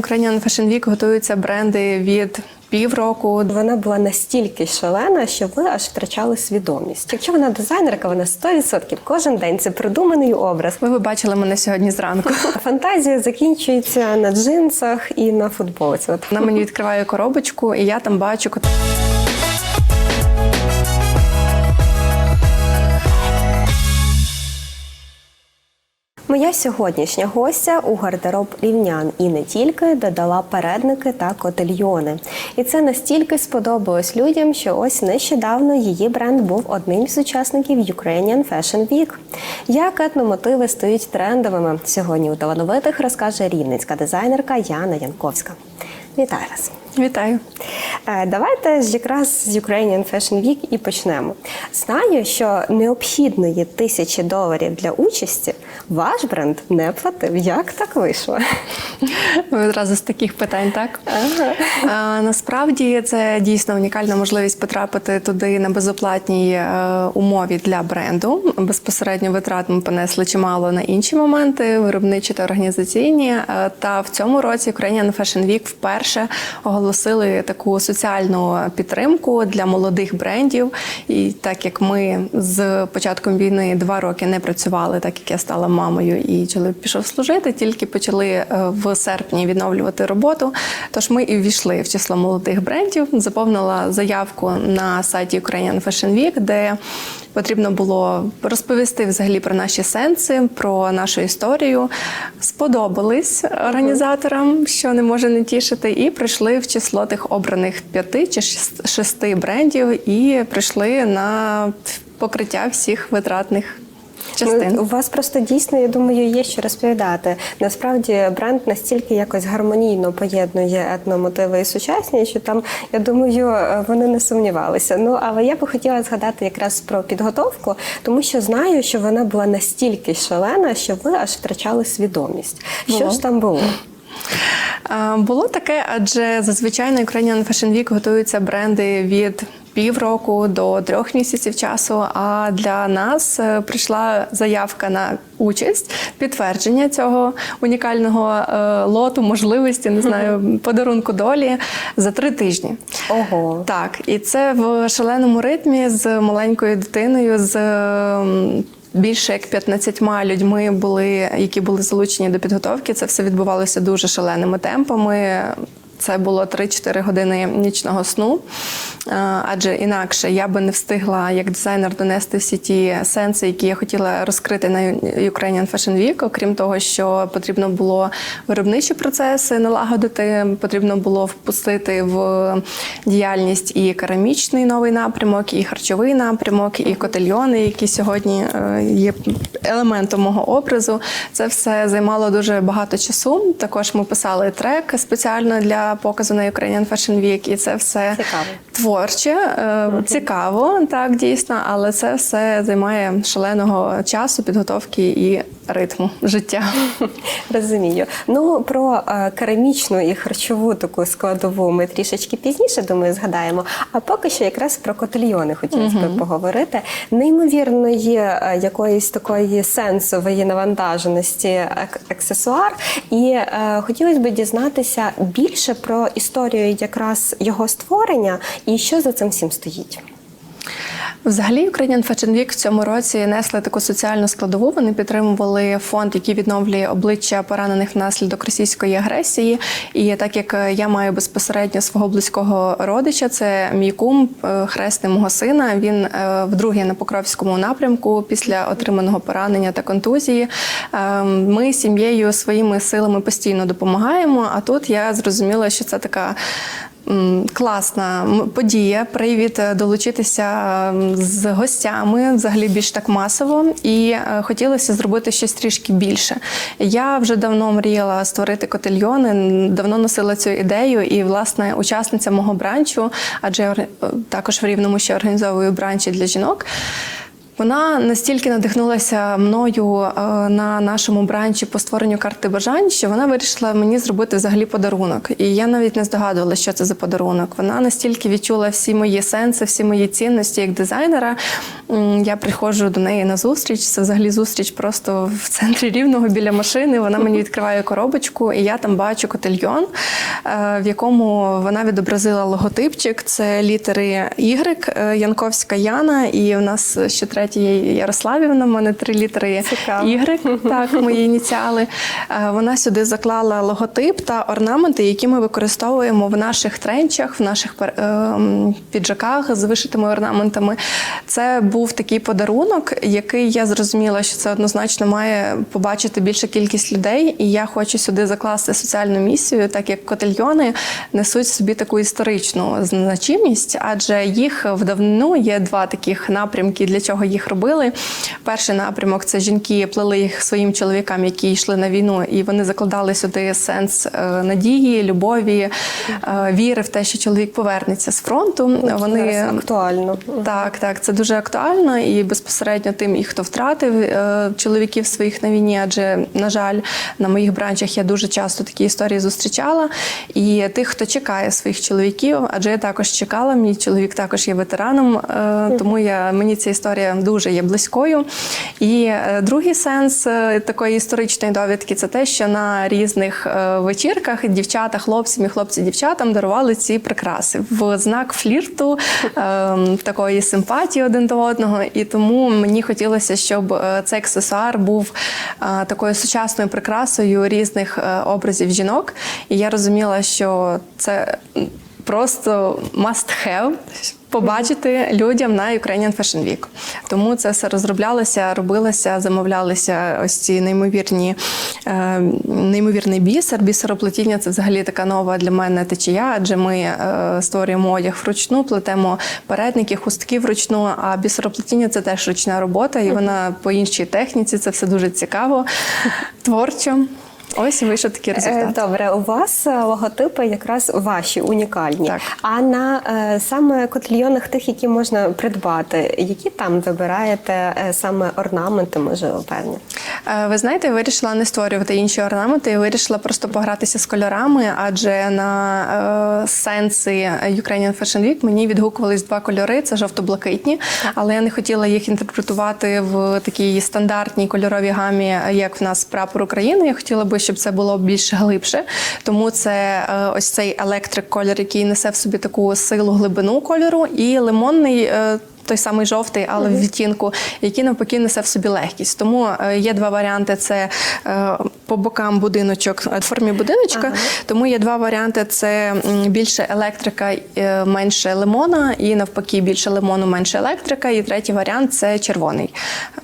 Ukrainian Fashion Week готуються бренди від півроку. Вона була настільки шалена, що ви аж втрачали свідомість. Якщо вона дизайнерка, вона 100% кожен день це придуманий образ. Ви, ви бачили мене сьогодні зранку. Фантазія закінчується на джинсах і на футболці. Вона мені відкриває коробочку, і я там бачу Моя сьогоднішня гостя у гардероб рівнян і не тільки додала передники та котельйони. І це настільки сподобалось людям, що ось нещодавно її бренд був одним з учасників Ukrainian Fashion Week. Як етномотиви стають трендовими сьогодні у талановитих розкаже рівненська дизайнерка Яна Янковська. Вітаю вас! Вітаю. Е, Давайте ж якраз з Ukrainian Fashion Week і почнемо. Знаю, що необхідної тисячі доларів для участі ваш бренд не платив. Як так вийшло? Ви одразу з таких питань, так? А, насправді це дійсно унікальна можливість потрапити туди на безоплатній е, умові для бренду. Безпосередньо витрат ми понесли чимало на інші моменти, виробничі та організаційні. Е, Та в цьому році Ukrainian Fashion Week вперше оголосили таку соціальну підтримку для молодих брендів. І так як ми з початком війни два роки не працювали, так як я стала мамою і чоловік пішов служити, тільки почали е, в серпні відновлювати роботу. Тож ми і ввійшли в число молодих брендів. Заповнила заявку на сайті Ukrainian Fashion Week, де потрібно було розповісти взагалі про наші сенси, про нашу історію. Сподобались організаторам, що не може не тішити, і прийшли в число тих обраних п'яти чи шес- шести брендів, і прийшли на покриття всіх витратних частин. Ну, у вас просто дійсно, я думаю, є що розповідати. Насправді бренд настільки якось гармонійно поєднує етномотиви і сучасні, що там, я думаю, е, вони не сумнівалися. Ну але я би хотіла згадати якраз про підготовку, тому що знаю, що вона була настільки шалена, що ви аж втрачали свідомість. Що Було. ж там було? Е, Було таке, адже зазвичай на Ukrainian Fashion Week готуються бренди від півроку до трьох місяців часу. А для нас е, прийшла заявка на участь, підтвердження цього унікального е, лоту, можливості, не знаю, подарунку долі за три тижні. Ого. Так, і це в шаленому ритмі з маленькою дитиною, з більше як 15 людьми були, які були залучені до підготовки. Це все відбувалося дуже шаленими темпами. Це було 3-4 години нічного сну, Е, адже інакше я би не встигла як дизайнер донести всі ті сенси, які я хотіла розкрити на Ukrainian Fashion Week. Окрім того, що потрібно було виробничі процеси налагодити, потрібно було впустити в діяльність і керамічний новий напрямок, і харчовий напрямок, і котельйони, які сьогодні е, є елементом мого образу. Це все займало дуже багато часу. Також ми писали трек спеціально для показу на Ukrainian Fashion Week, і це все Цікаво. Творче, е, цікаво, так дійсно, але це все займає шаленого часу, підготовки і ритму життя. Розумію. Ну про е, керамічну і харчову таку складову ми трішечки пізніше, думаю, згадаємо. А поки що якраз про котельйони хотілося б поговорити. Неймовірної е, якоїсь такої сенсової навантаженості аксесуар. І хотілося б дізнатися більше про історію якраз його створення і що за цим всім стоїть. Взагалі, Ukrainian Fashion Week в цьому році несли таку соціальну складову. Вони підтримували фонд, який відновлює обличчя поранених внаслідок російської агресії. І так як я маю безпосередньо свого близького родича, це мій кум, е, хресний мого сина. Він е, вдруге на Покровському напрямку після отриманого поранення та контузії. Е, Ми сім'єю своїми силами постійно допомагаємо. А тут я зрозуміла, що це така. Класна подія, привід е, долучитися з гостями, взагалі більш так масово, і е, хотілося зробити щось трішки більше. Я вже давно мріяла створити котельйони, давно носила цю ідею, і власне учасниця мого бранчу, адже е, також в рівному ще організовую бранчі для жінок. Вона настільки надихнулася мною е, на нашому бранчі по створенню карти бажань, що вона вирішила мені зробити взагалі подарунок. І я навіть не здогадувалася, що це за подарунок. Вона настільки відчула всі мої сенси, всі мої цінності як дизайнера. Я приходжу до неї на зустріч. Це взагалі зустріч просто в центрі рівного біля машини. Вона мені відкриває коробочку, і я там бачу котельйон, е, в якому вона відобразила логотипчик. Це літери Y, е, Янковська Яна, і у нас ще третя є Ярославівна. У мене три літери. Y, так, мої ініціали. Е, Вона сюди заклала логотип та орнаменти, які ми використовуємо в наших тренчах, в наших е, піджаках з вишитими орнаментами. Це був такий подарунок, який я зрозуміла, що це однозначно має побачити більша кількість людей, і я хочу сюди закласти соціальну місію, так як котельйони несуть собі таку історичну значимість, адже їх в давнину є два таких напрямки, для чого їх робили. Перший напрямок це жінки плели їх своїм чоловікам, які йшли на війну, і вони закладали сюди сенс е, надії, любові, е, віри в те, що чоловік повернеться з фронту. Вони Зараз актуально. так, так, це дуже актуально і безпосередньо тим, і хто втратив е, чоловіків своїх на війні, адже, на жаль, на моїх бранчах я дуже часто такі історії зустрічала. І тих, хто чекає своїх чоловіків, адже я також чекала, мій чоловік також є ветераном, тому я, мені ця історія дуже є близькою. І е, другий сенс е, такої історичної довідки це те, що на різних е, вечірках дівчата, хлопцям і хлопці дівчатам дарували ці прикраси в знак флірту, е, такої симпатії один до одного. І тому мені хотілося, щоб цей аксесуар був такою сучасною прикрасою різних образів жінок. І я розуміла, що це просто must have. Побачити людям на Ukrainian Fashion Week. Тому це все розроблялося, робилося, замовлялися ось ці неймовірні, е, неймовірний бісер. Бісероплетіння це взагалі така нова для мене течія, адже ми е, створюємо одяг вручну, плетемо передники, хустки вручну. А бісероплетіння це теж ручна робота, і вона по іншій техніці. Це все дуже цікаво, творчо. Ось і вийшов такий Е, результат. Добре, у вас е, логотипи якраз ваші унікальні. Так. А на е, саме котльйонах тих, які можна придбати, які там вибираєте саме орнаменти, можливо, певні? Е, Ви знаєте, вирішила не створювати інші орнаменти, я вирішила просто погратися з кольорами, адже на е, сенси Ukrainian Fashion Week мені відгукувались два кольори: це жовто-блакитні, але я не хотіла їх інтерпретувати в такій стандартній кольоровій гамі, як в нас прапор України. Я хотіла би, щоб це було більш глибше. Тому це е, ось цей електрик колір, який несе в собі таку силу глибину кольору, і лимонний. Е, той самий жовтий, але в відтінку, який навпаки несе в собі легкість. Тому е, є два варіанти: це е, по бокам будиночок е, в формі будиночка. Тому є два варіанти: це більше електрика, е, менше лимона, і навпаки, більше лимону, менше електрика. І третій варіант це червоний.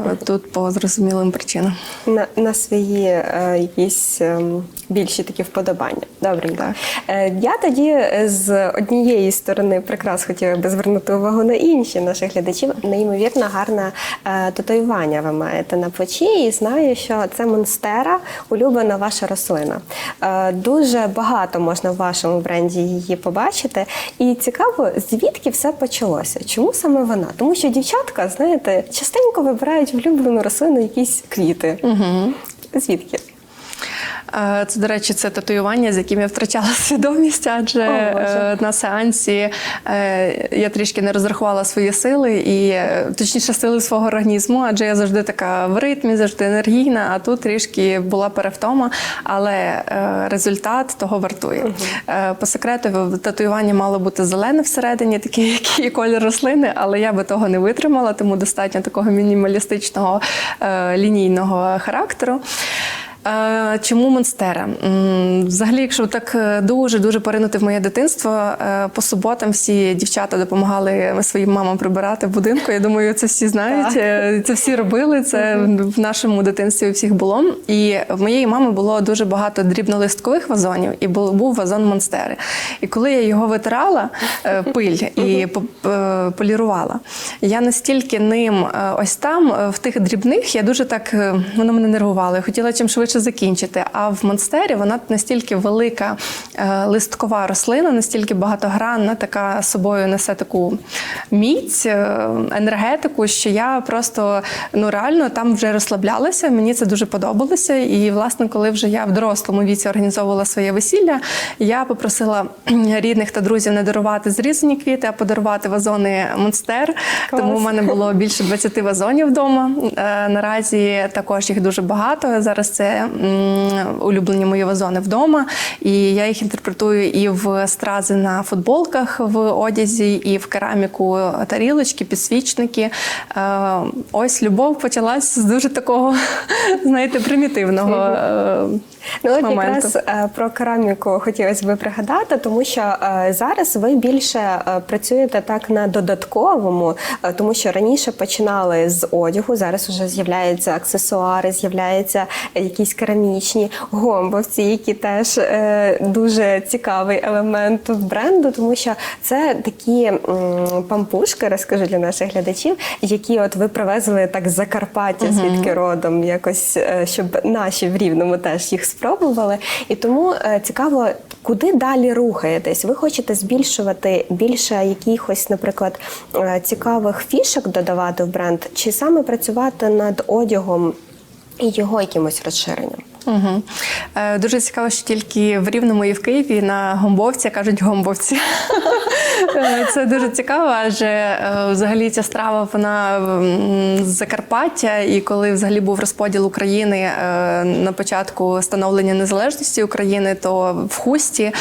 Е, Тут по зрозумілим причинам. На, на свої е, якісь ем, більші такі вподобання. Добренько. Так. Е, я тоді е, з однієї сторони прикрас хотіла би звернути увагу на інші наших глядачів. Неймовірно гарне е, татуювання ви маєте на плечі, і знаю, що це монстера, улюблена ваша рослина. Е, дуже багато можна в вашому бренді її побачити. І цікаво, звідки все почалося? Чому саме вона? Тому що дівчатка, знаєте, частенько вибирають влюблену рослину якісь квіти. Угу. Звідки? Е, Це, до речі, це татуювання, з яким я втрачала свідомість, адже О, е, на сеансі е, я трішки не розрахувала свої сили і точніше сили свого організму, адже я завжди така в ритмі, завжди енергійна. А тут трішки була перевтома, але результат того вартує. Е, По секрету, татуювання мало бути зелене всередині, такий, який колір рослини, але я би того не витримала, тому достатньо такого мінімалістичного лінійного характеру. Е, Чому Монстера? Взагалі, якщо так дуже дуже поринути в моє дитинство, е, по суботам всі дівчата допомагали своїм мамам прибирати в будинку. Я думаю, це всі знають. Е, Це всі робили. Це в нашому дитинстві у всіх було. І в моєї мами було дуже багато дрібнолисткових вазонів, і був вазон Монстери. І коли я його витирала, е, пиль і по- е, полірувала, я настільки ним е, ось там, е, в тих дрібних, я дуже так е, воно мене нервувало. Я хотіла чим швидше швидше закінчити. А в монстері вона настільки велика е, листкова рослина, настільки багатогранна, така собою несе таку міць, е, енергетику, що я просто ну реально там вже розслаблялася. Мені це дуже подобалося. І власне, коли вже я в дорослому віці організовувала своє весілля, я попросила рідних та друзів не дарувати зрізані квіти, а подарувати вазони монстер. Клас. Тому в мене було більше 20 вазонів вдома. Е, Наразі також їх дуже багато. Зараз це улюблені мої вазони вдома, і я їх інтерпретую і в стрази на футболках в одязі, і в кераміку тарілочки, підсвічники. Е, Ось любов почалась з дуже такого, знаєте, примітивного. Ну, от якраз е, про кераміку хотілося би пригадати, тому що е, зараз ви більше е, працюєте так на додатковому, тому що раніше починали з одягу, зараз вже з'являються аксесуари, з'являються якісь керамічні гомбовці, які теж дуже цікавий елемент бренду, тому що це такі пампушки, розкажу для наших глядачів, які от ви привезли так з Закарпаття, звідки родом, якось щоб наші в рівному теж їх спробували. І тому е, цікаво, куди далі рухаєтесь? Ви хочете збільшувати більше якихось, наприклад, е, цікавих фішок додавати в бренд, чи саме працювати над одягом і його якимось розширенням? Угу. Е, дуже цікаво, що тільки в Рівному і в Києві на гомбовці кажуть гомбовці. Е, Це дуже цікаво, адже е, взагалі ця страва вона з Закарпаття, і коли взагалі був розподіл України е, на початку становлення незалежності України, то в хусті,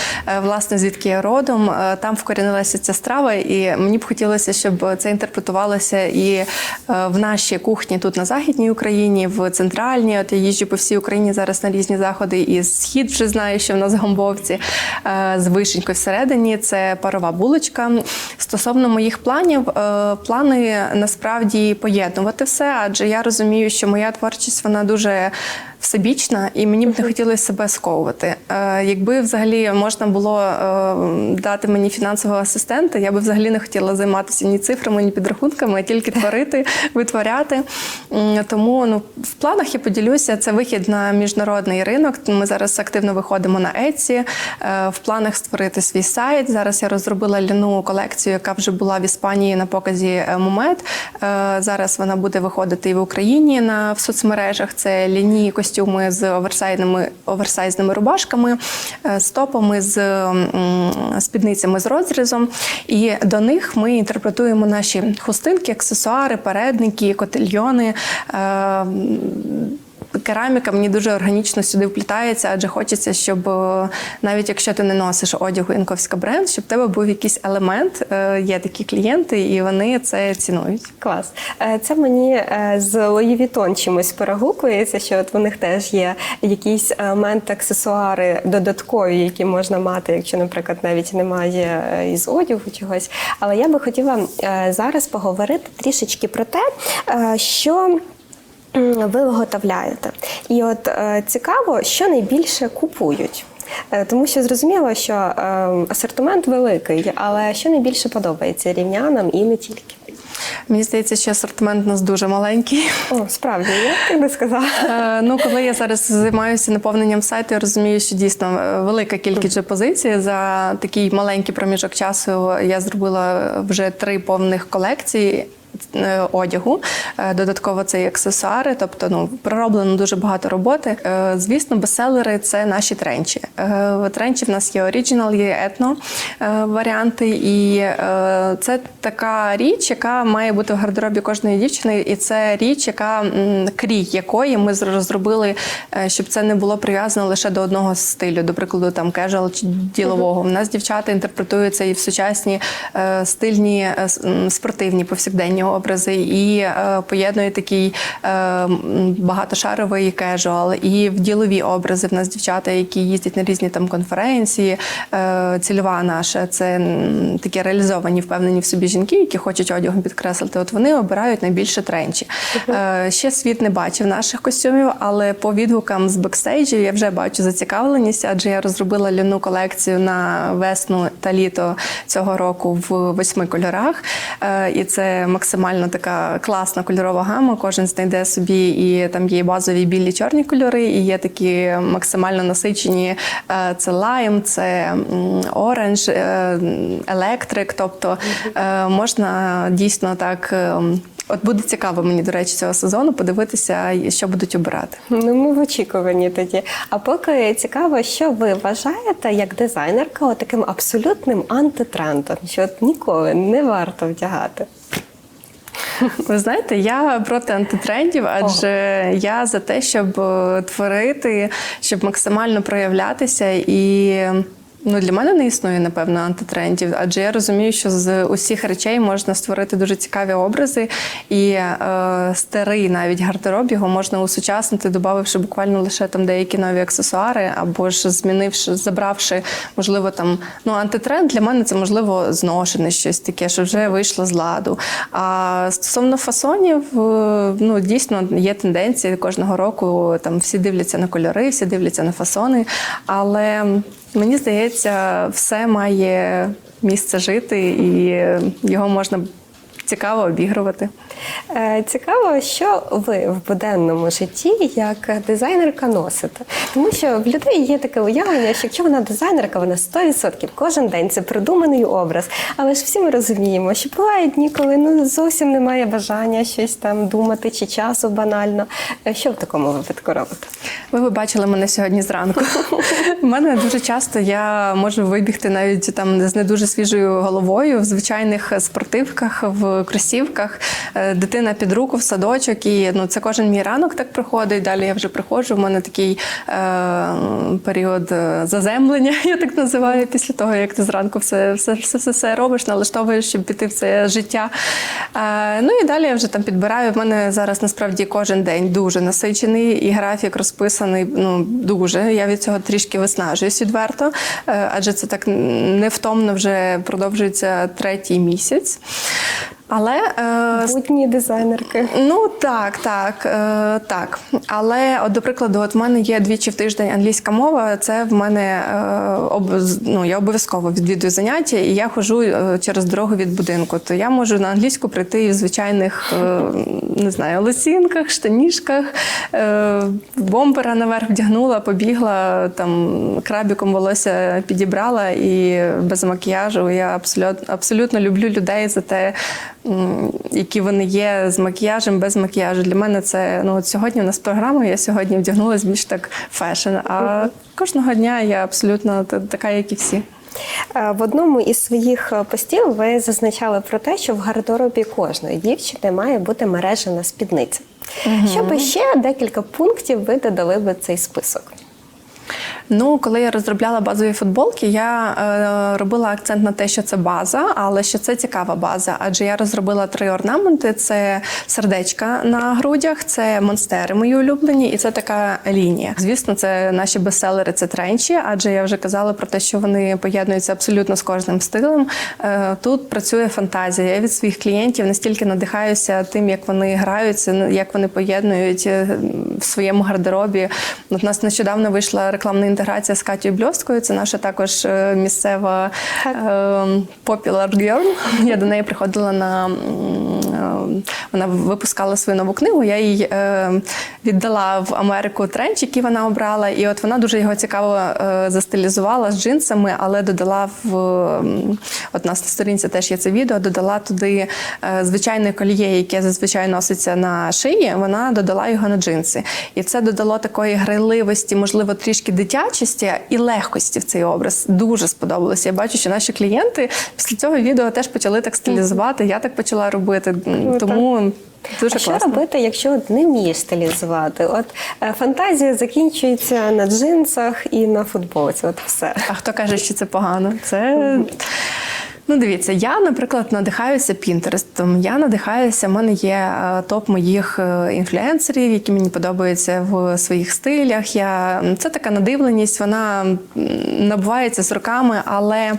власне, звідки я родом, там вкорінилася ця страва, і мені б хотілося, щоб це інтерпретувалося і в нашій кухні тут на західній Україні, в центральній. От я їжджу по всій Україні зараз на різні заходи. І схід вже знаю, що в нас гомбовці е, з вишенькою всередині. Це парова булочка. Стосовно моїх планів, е, плани насправді поєднувати все, адже я розумію, що моя творчість вона дуже всебічна, і мені б не хотілося себе сковувати. Е, Якби взагалі можна було е, дати мені фінансового асистента, я би взагалі не хотіла займатися ні цифрами, ні підрахунками, а тільки творити, витворяти. Тому ну, в планах я поділюся. Це вихід на міжнародний ринок. Ми зараз активно виходимо на Etsy. Е, В планах створити свій сайт. Зараз я розробила ляну колекцію, яка вже була в Іспанії на показі Мумет. Зараз вона буде виходити і в Україні на в соцмережах. Це ляні костюми з оверсайзними, оверсайзними рубашками, стопами, топами, з спідницями з розрізом. І до них ми інтерпретуємо наші хустинки, аксесуари, передники, котельйони. Кераміка мені дуже органічно сюди вплітається, адже хочеться, щоб е, навіть якщо ти не носиш одягу Інковська бренд, щоб в тебе був якийсь елемент. Е, Є такі клієнти, і вони це цінують. Клас. Е, Це мені з Louis Vuitton чимось перегукується, що от у них теж є якісь елементи, аксесуари додаткові, які можна мати, якщо, наприклад, навіть немає із одягу чогось. Але я би хотіла зараз поговорити трішечки про те, що. Ви виготовляєте. І от е, цікаво, що найбільше купують. Е, Тому що зрозуміло, що е, асортимент великий, але що найбільше подобається рівнянам і не тільки. Мені здається, що асортимент у нас дуже маленький. О, справді, я так би сказала. Е, Ну, коли я зараз займаюся наповненням сайту, я розумію, що дійсно велика кількість вже позицій. За такий маленький проміжок часу я зробила вже три повних колекції. Е, Одягу, Е, додатково це і аксесуари, тобто ну пророблено дуже багато роботи. Е, Звісно, бестселери це наші тренчі. Тренчі в нас є оріджинал, є етно варіанти, і це така річ, яка має бути в гардеробі кожної дівчини, і це річ, яка крій якої ми розробили, щоб це не було прив'язано лише до одного стилю, до прикладу, там кежуал чи ділового. У нас дівчата інтерпретуються і в сучасні стильні спортивні повсякденні образи, і е, поєднує такий е, багатошаровий кежуал, і в ділові образи. В нас дівчата, які їздять на різні там конференції. Е, цільова наша це такі реалізовані, впевнені в собі жінки, які хочуть одягом підкреслити. От вони обирають найбільше тренчі. Е, ще світ не бачив наших костюмів, але по відгукам з бекстейджів я вже бачу зацікавленість, адже я розробила ляну колекцію на весну та літо цього року в восьми кольорах. Е, і це максимально максимально така класна кольорова гама. Кожен знайде собі, і там є базові білі чорні кольори, і є такі максимально насичені. е, Це лайм, це оранж, е, електрик. Тобто е, можна дійсно так. От буде цікаво мені, до речі, цього сезону подивитися, що будуть обирати. Ну, ми в очікуванні тоді. А поки цікаво, що ви вважаєте як дизайнерка таким абсолютним антитрендом, що ніколи не варто вдягати. Ви знаєте, я проти антитрендів, адже я за те, щоб е, творити, щоб максимально проявлятися і. Ну, для мене не існує, напевно, антитрендів, адже я розумію, що з усіх речей можна створити дуже цікаві образи, і е, старий навіть гардероб його можна усучаснити, додавши буквально лише там деякі нові аксесуари, або ж змінивши, забравши, можливо, там ну антитренд для мене це можливо зношене щось таке, що вже вийшло з ладу. А стосовно фасонів, е, ну дійсно є тенденції кожного року. Там всі дивляться на кольори, всі дивляться на фасони, але мені здається, все має місце жити, і його можна цікаво обігрувати. Е, Цікаво, що ви в буденному житті як дизайнерка носите. Тому що в людей є таке уявлення, що якщо вона дизайнерка, вона 100% кожен день це придуманий образ. Але ж всі ми розуміємо, що бувають дні, коли ну зовсім немає бажання щось там думати чи часу банально. Е, Що в такому випадку робите? Ви би бачили мене сьогодні зранку. У мене дуже часто я можу вибігти навіть там з не дуже свіжою головою в звичайних спортивках, в кросівках. Е, Дитина під руку в садочок, і ну це кожен мій ранок так проходить. Далі я вже приходжу. У мене такий е, період е, заземлення, я так називаю, після того, як ти зранку все, все, все, все, все робиш, налаштовуєш, щоб піти в це життя. Е, ну і далі я вже там підбираю. В мене зараз насправді кожен день дуже насичений і графік розписаний. Ну дуже. Я від цього трішки виснажуюсь відверто, е, адже це так невтомно вже продовжується третій місяць. Але е, Будні дизайнерки. Ну так, так, е, так. Але, от, до прикладу, от в мене є двічі в тиждень англійська мова. Це в мене е, об, ну, я обов'язково відвідую заняття, і я ходжу е, через дорогу від будинку. То я можу на англійську прийти і в звичайних е, не знаю, лосінках, штанішках, е, бомбера наверх вдягнула, побігла там крабіком волосся підібрала і без макіяжу. Я абсолютно абсолютно люблю людей за те, які вони є з макіяжем, без макіяжу. Для мене це ну от сьогодні у нас програма. Я сьогодні вдягнулася більш так фешн. А кожного дня я абсолютно така, як і всі. Е, В одному із своїх е, постів ви зазначали про те, що в гардеробі кожної дівчини має бути мережена спідниця. Щоб ще декілька пунктів ви додали би цей список. Ну, коли я розробляла базові футболки, я е, робила акцент на те, що це база, але що це цікава база. Адже я розробила три орнаменти: це сердечка на грудях, це монстери мої улюблені, і це така лінія. Звісно, це наші бестселери, це тренчі, адже я вже казала про те, що вони поєднуються абсолютно з кожним стилем. Е, тут працює фантазія. Я від своїх клієнтів настільки надихаюся тим, як вони граються, як вони поєднують е, в своєму гардеробі. От у нас нещодавно вийшла рекламна інтеграція з Катєю Бльовською. Це наша також е, місцева е, popular girl. Я до неї приходила на вона випускала свою нову книгу. Я їй е, віддала в Америку тренч, який вона обрала, і от вона дуже його цікаво е, застилізувала з джинсами, але додала в от нас на сторінці теж є це відео. Додала туди е, звичайне коліє, яке зазвичай носиться на шиї. Вона додала його на джинси, і це додало такої грайливості, можливо, трішки дитячості і легкості в цей образ. Дуже сподобалося. Я бачу, що наші клієнти після цього відео теж почали так стилізувати. Я так почала робити. Тому дуже а що робити, якщо не вмієш стилізувати? От е, фантазія закінчується на джинсах і на футболці. От все. А хто каже, що це погано? Це. Ну, дивіться, я, наприклад, надихаюся Пінтерестом. Я надихаюся, в мене є е, топ моїх е, інфлюенсерів, які мені подобаються в своїх стилях. Я... Це така надивленість, вона набувається з роками, але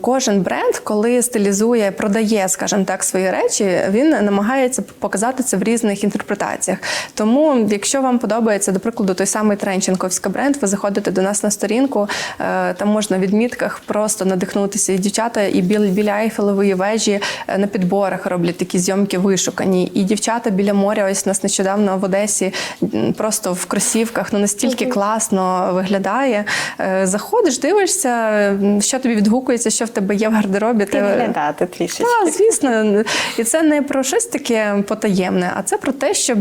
кожен бренд, коли стилізує, продає, скажімо так, свої речі, він намагається показати це в різних інтерпретаціях. Тому, якщо вам подобається, до прикладу, той самий Тренченковська бренд, ви заходите до нас на сторінку, е, там можна в відмітках просто надихнутися і дівчата дівчата і біля, Ейфелевої вежі е, на підборах роблять такі зйомки вишукані. І дівчата біля моря, ось нас нещодавно в Одесі, просто в кросівках, ну настільки класно виглядає. Е, Заходиш, дивишся, що тобі відгукується, що в тебе є в гардеробі. ти- Підглядати трішечки. так, звісно. І це не про щось таке потаємне, а це про те, щоб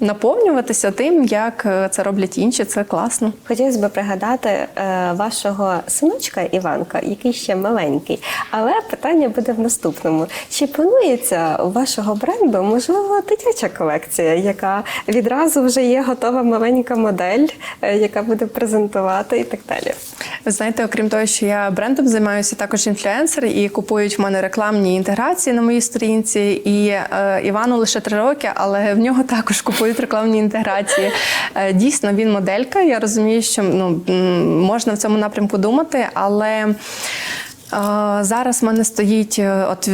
наповнюватися тим, як е, це роблять інші. Це класно. Хотілося б пригадати е, вашого синочка Іванка, який ще маленький. Але питання буде в наступному: чи планується у вашого бренду можливо дитяча колекція, яка відразу вже є готова маленька модель, е, яка буде презентувати і так далі? Ви знаєте, окрім того, що я брендом займаюся, також інфлюенсери і купують в мене рекламні інтеграції на моїй сторінці. І е, Івану лише три роки, але в нього також купують рекламні інтеграції. Е, дійсно, він моделька. Я розумію, що ну можна в цьому напрямку думати, але. Зараз в мене стоїть, е, от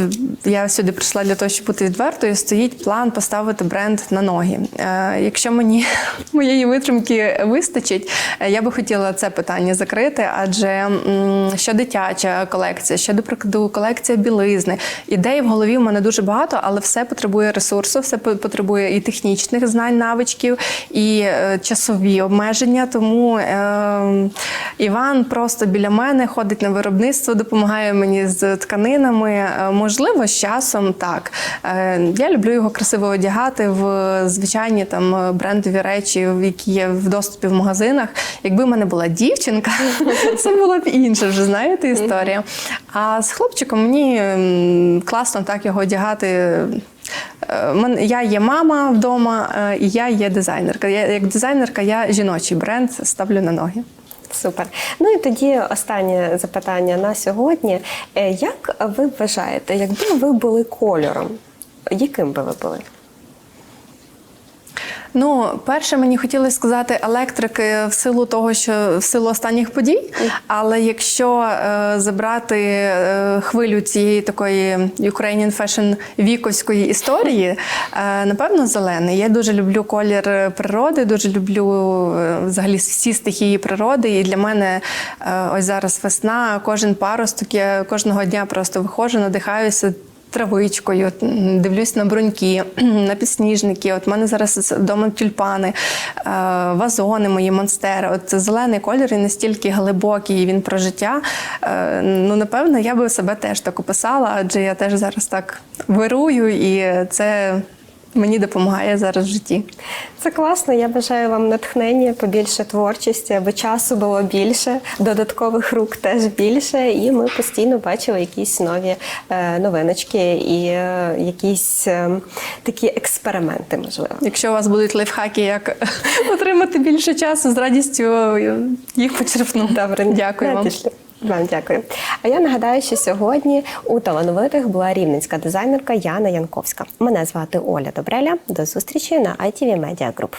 я сюди прийшла для того, щоб бути відвертою. Стоїть план поставити бренд на ноги. Е, Якщо мені моєї витримки вистачить, е, я би хотіла це питання закрити, адже що дитяча колекція, що до прикладу, колекція білизни. Ідей в голові в мене дуже багато, але все потребує ресурсу, все потребує і технічних знань, навичків, і часові обмеження. Тому е, Іван просто біля мене ходить на виробництво, допомагає мені з тканинами. Е, Можливо, з часом так. Е, Я люблю його красиво одягати в звичайні там е, брендові речі, які є в доступі в магазинах. Якби в мене була дівчинка, це була б інша вже знаєте історія. А з хлопчиком мені класно так його одягати. Я є мама вдома, і я є дизайнерка. Я як дизайнерка, я жіночий бренд ставлю на ноги. Супер. Ну і тоді останнє запитання на сьогодні. Е, Як ви вважаєте, якби ви були кольором, яким би ви були? Ну, перше, мені хотілося сказати електрики в силу того, що в силу останніх подій. Але якщо е, забрати е, хвилю цієї такої Ukrainian Fashion віковської історії, е, напевно, зелений. Я дуже люблю колір природи, дуже люблю е, взагалі всі стихії природи. І для мене е, ось зараз весна, кожен паросток, я кожного дня просто виходжу, надихаюся травичкою, дивлюсь на бруньки, на підсніжники. От в мене зараз вдома тюльпани, е, вазони мої, монстери. От зелений колір і настільки глибокий, він про життя. Е, Ну, напевно, я би себе теж так описала, адже я теж зараз так вирую, і це мені допомагає зараз в житті. Це класно. Я бажаю вам натхнення, побільше творчості, аби часу було більше, додаткових рук теж більше, і ми постійно бачили якісь нові е, новиночки і е, якісь е, такі експерименти, можливо. Якщо у вас будуть лайфхаки, як отримати більше часу, з радістю їх почерпну. Добре, дякую вам. Вам дякую. А я нагадаю, що сьогодні у талановитих була рівненська дизайнерка Яна Янковська. Мене звати Оля Добреля. До зустрічі на ITV Media Group.